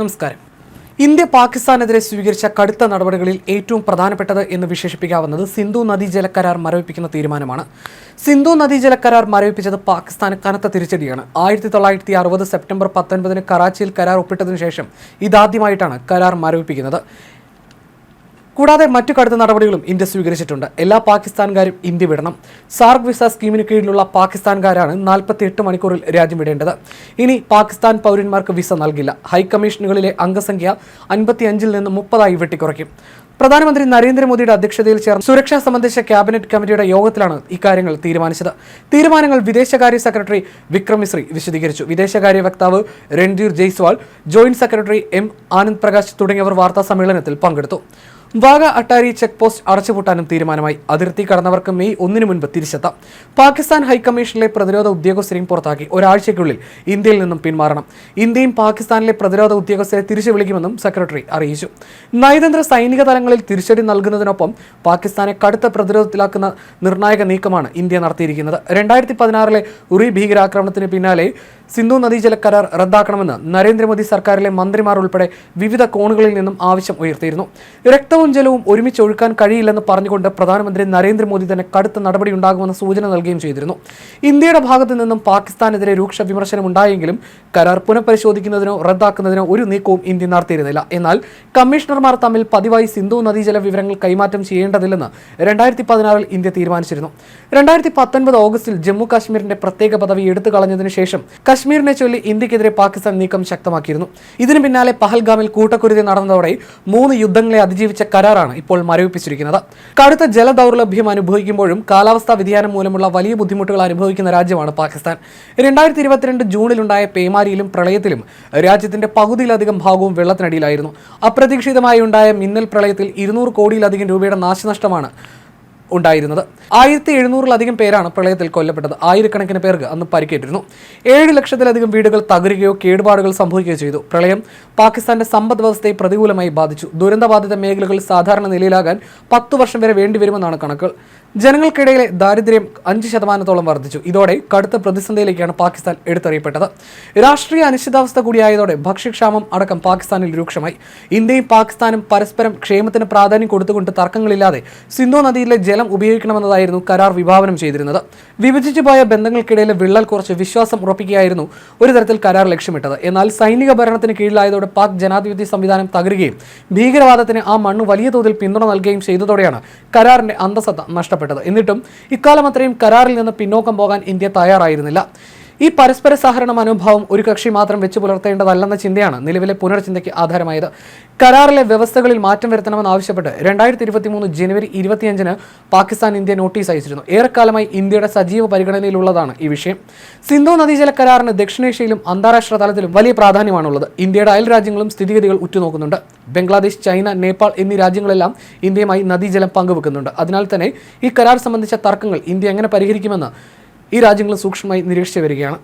നമസ്കാരം. ഇന്ത്യ പാകിസ്ഥാനെതിരെ സ്വീകരിച്ച കടുത്ത നടപടികളിൽ ഏറ്റവും പ്രധാനപ്പെട്ടത് എന്ന് വിശേഷിപ്പിക്കാവുന്നത് സിന്ധു നദീജല കരാർ മരവിപ്പിക്കുന്ന തീരുമാനമാണ്. സിന്ധു നദീജല കരാർ മരവിപ്പിച്ചത് പാകിസ്ഥാന് കനത്ത തിരിച്ചടിയാണ്. ആയിരത്തി തൊള്ളായിരത്തി അറുപത് സെപ്റ്റംബർ പത്തൊൻപതിന് കറാച്ചിയിൽ കരാർ ഒപ്പിട്ടതിനു ശേഷം ഇതാദ്യമായിട്ടാണ് കരാർ മരവിപ്പിക്കുന്നത്. കൂടാതെ മറ്റു കടുത്ത നടപടികളും ഇന്ത്യ സ്വീകരിച്ചിട്ടുണ്ട്. എല്ലാ പാകിസ്ഥാൻകാരും ഇന്ത്യ വിടണം. സാർക്ക് വിസ സ്കീമിന് കീഴിലുള്ള പാകിസ്ഥാൻകാരാണ് നാൽപ്പത്തി എട്ട് മണിക്കൂറിൽ രാജ്യം വിടേണ്ടത്. ഇനി പാകിസ്ഥാൻ പൗരന്മാർക്ക് വിസ നൽകില്ല. ഹൈക്കമ്മീഷനുകളിലെ അംഗസംഖ്യ അൻപത്തിയഞ്ചിൽ നിന്ന് മുപ്പതായി വെട്ടിക്കുറയ്ക്കും. പ്രധാനമന്ത്രി നരേന്ദ്രമോദിയുടെ അധ്യക്ഷതയിൽ ചേർന്ന സുരക്ഷ സംബന്ധിച്ച ക്യാബിനറ്റ് കമ്മിറ്റിയുടെ യോഗത്തിലാണ് ഇക്കാര്യങ്ങൾ തീരുമാനിച്ചത്. തീരുമാനങ്ങൾ വിദേശകാര്യ സെക്രട്ടറി വിക്രം മിശ്രി വിശദീകരിച്ചു. വിദേശകാര്യ വക്താവ് Randhir Jaiswal joint secretary M Anand Prakash തുടങ്ങിയവർ വാർത്താ സമ്മേളനത്തിൽ പങ്കെടുത്തു. വാഗ അട്ടാരി ചെക്ക് പോസ്റ്റ് അടച്ചുപൂട്ടാനും തീരുമാനമായി. അതിർത്തി കടന്നവർക്ക് മെയ് ഒന്നിനു മുൻപ് തിരിച്ചെത്താം. പാകിസ്ഥാൻ ഹൈക്കമ്മീഷനിലെ പ്രതിരോധ ഉദ്യോഗസ്ഥരെയും പുറത്താക്കി. ഒരാഴ്ചയ്ക്കുള്ളിൽ ഇന്ത്യയിൽ നിന്നും പിന്മാറണം. ഇന്ത്യയും പാകിസ്ഥാനിലെ പ്രതിരോധ ഉദ്യോഗസ്ഥരെ തിരിച്ചു വിളിക്കുമെന്നും സെക്രട്ടറി അറിയിച്ചു. നയതന്ത്ര സൈനിക തലങ്ങളിൽ തിരിച്ചടി നൽകുന്നതിനൊപ്പം പാകിസ്ഥാനെ കടുത്ത പ്രതിരോധത്തിലാക്കുന്ന നിർണായക നീക്കമാണ് ഇന്ത്യ നടത്തിയിരിക്കുന്നത്. രണ്ടായിരത്തി പതിനാറിലെ ഉറി ഭീകരാക്രമണത്തിന് പിന്നാലെ സിന്ധു നദീജല കരാർ റദ്ദാക്കണമെന്ന് നരേന്ദ്രമോദി സർക്കാരിലെ മന്ത്രിമാർ ഉൾപ്പെടെ വിവിധ കോണുകളിൽ നിന്നും ആവശ്യം ഉയർത്തിയിരുന്നു. രക്തവും ജലവും ഒരുമിച്ച് ഒഴുക്കാൻ കഴിയില്ലെന്ന് പറഞ്ഞുകൊണ്ട് പ്രധാനമന്ത്രി നരേന്ദ്രമോദി തന്നെ കടുത്ത നടപടി ഉണ്ടാകുമെന്ന സൂചന നൽകുകയും ചെയ്തിരുന്നു. ഇന്ത്യയുടെ ഭാഗത്തു നിന്നും പാകിസ്ഥാനെതിരെ രൂക്ഷ വിമർശനം ഉണ്ടായെങ്കിലും കരാർ പുനഃപരിശോധിക്കുന്നതിനോ റദ്ദാക്കുന്നതിനോ ഒരു നീക്കവും ഇന്ത്യ നടത്തിയിരുന്നില്ല. എന്നാൽ കമ്മീഷണർമാർ തമ്മിൽ പതിവായി സിന്ധു നദീജല വിവരങ്ങൾ കൈമാറ്റം ചെയ്യേണ്ടതില്ലെന്ന് രണ്ടായിരത്തി പതിനാറിൽ ഇന്ത്യ തീരുമാനിച്ചിരുന്നു. രണ്ടായിരത്തി പത്തൊൻപത് ഓഗസ്റ്റിൽ ജമ്മു കാശ്മീരിന്റെ പ്രത്യേക പദവി എടുത്തു കളഞ്ഞതിനു ശേഷം കശ്മീരിനെ ചൊല്ലി ഇന്ത്യക്കെതിരെ പാകിസ്ഥാൻ നീക്കം ശക്തമാക്കിയിരുന്നു. ഇതിനു പിന്നാലെ പഹൽഗാമിൽ കൂട്ടക്കുരുതി നടന്നതോടെ മൂന്ന് യുദ്ധങ്ങളെ അതിജീവിച്ച കരാറാണ് ഇപ്പോൾ മരവിപ്പിച്ചിരിക്കുന്നത്. കടുത്ത ജലദൗർലഭ്യം അനുഭവിക്കുമ്പോഴും കാലാവസ്ഥാ വ്യതിയാനം മൂലമുള്ള വലിയ ബുദ്ധിമുട്ടുകൾ അനുഭവിക്കുന്ന രാജ്യമാണ് പാകിസ്ഥാൻ. രണ്ടായിരത്തി ഇരുപത്തിരണ്ട് ജൂണിലുണ്ടായ പേമാരിയിലും പ്രളയത്തിലും രാജ്യത്തിന്റെ പകുതിയിലധികം ഭാഗവും വെള്ളത്തിനടിയിലായിരുന്നു. അപ്രതീക്ഷിതമായി ഉണ്ടായ മിന്നൽ പ്രളയത്തിൽ ഇരുന്നൂറ് കോടിയിലധികം രൂപയുടെ നാശനഷ്ടമാണ് ഉണ്ടായിരുന്നത്. ആയിരത്തി എഴുന്നൂറിലധികം പേരാണ് പ്രളയത്തിൽ കൊല്ലപ്പെട്ടത്. ആയിരക്കണക്കിന് പേർക്ക് അന്ന് പരിക്കേറ്റിരുന്നു. ഏഴ് ലക്ഷത്തിലധികം വീടുകൾ തകരുകയോ കേടുപാടുകൾ സംഭവിക്കുകയോ ചെയ്തു. പ്രളയം പാകിസ്ഥാന്റെ സമ്പദ് വ്യവസ്ഥയെ പ്രതികൂലമായി ബാധിച്ചു. ദുരന്തബാധിത മേഖലകൾ സാധാരണ നിലയിലാകാൻ പത്തു വർഷം വരെ വേണ്ടിവരുമെന്നാണ് കണക്കുകൾ ജനങ്ങൾക്കിടയിലെ ദാരിദ്ര്യം അഞ്ച് ശതമാനത്തോളം വർദ്ധിച്ചു. ഇതോടെ കടുത്ത പ്രതിസന്ധിയിലേക്കാണ് പാകിസ്ഥാൻ എടുത്തെറിയപ്പെട്ടത്. രാഷ്ട്രീയ അനിശ്ചിതാവസ്ഥ കൂടിയായതോടെ ഭക്ഷ്യക്ഷാമം അടക്കം പാകിസ്ഥാനിൽ രൂക്ഷമായി. ഇന്ത്യയും പാകിസ്ഥാനും പരസ്പരം ക്ഷേമത്തിന് പ്രാധാന്യം കൊടുത്തുകൊണ്ട് തർക്കങ്ങളില്ലാതെ സിന്ധു നദിയിലെ ജലം ഉപയോഗിക്കണമെന്നതായിരുന്നു കരാർ വിഭാവനം ചെയ്തിരുന്നത്. വിഭജിച്ചു പോയ ബന്ധങ്ങൾക്കിടയിലെ വിള്ളൽ കുറച്ച് വിശ്വാസം ഉറപ്പിക്കുകയായിരുന്നു ഒരു തരത്തിൽ കരാർ ലക്ഷ്യമിട്ടത്. എന്നാൽ സൈനിക ഭരണത്തിന് കീഴിലായതോടെ പാക് ജനാധിപത്യ സംവിധാനം തകരുകയും ഭീകരവാദത്തിന് ആ മണ്ണ് വലിയ തോതിൽ പിന്തുണ നൽകുകയും ചെയ്തതോടെയാണ് കരാറിന്റെ അന്തസത്ത നഷ്ടപ്പെട്ടത്. എന്നിട്ടും ഇക്കാലം അത്രയും കരാറിൽ നിന്ന് പിന്നോക്കം പോകാൻ ഇന്ത്യ തയ്യാറായിരുന്നില്ല. ഈ പരസ്പര സഹകരണ മനോഭാവം ഒരു കക്ഷി മാത്രം വെച്ചു പുലർത്തേണ്ടതല്ലെന്ന ചിന്തയാണ് നിലവിലെ പുനർചിന്തയ്ക്ക് ആധാരമായത്. കരാറിലെ വ്യവസ്ഥകളിൽ മാറ്റം വരുത്തണമെന്ന് ആവശ്യപ്പെട്ട് രണ്ടായിരത്തി ഇരുപത്തി മൂന്ന് ജനുവരി ഇരുപത്തിയഞ്ചിന് പാകിസ്ഥാൻ ഇന്ത്യ നോട്ടീസ് അയച്ചിരുന്നു. ഏറെക്കാലമായി ഇന്ത്യയുടെ സജീവ പരിഗണനയിലുള്ളതാണ് ഈ വിഷയം. സിന്ധു നദീജല കരാറിന് ദക്ഷിണേഷ്യയിലും അന്താരാഷ്ട്ര തലത്തിലും വലിയ പ്രാധാന്യമാണുള്ളത്. ഇന്ത്യയുടെ അയൽ രാജ്യങ്ങളും സ്ഥിതിഗതികൾ ഉറ്റുനോക്കുന്നുണ്ട്. ബംഗ്ലാദേശ് ചൈന നേപ്പാൾ എന്നീ രാജ്യങ്ങളെല്ലാം ഇന്ത്യയുമായി നദീജലം പങ്കുവെക്കുന്നുണ്ട്. അതിനാൽ തന്നെ ഈ കരാർ സംബന്ധിച്ച തർക്കങ്ങൾ ഇന്ത്യ എങ്ങനെ പരിഹരിക്കുമെന്ന് ഈ രാജ്യങ്ങൾ സൂക്ഷ്മമായി നിരീക്ഷിച്ചു വരികയാണ്.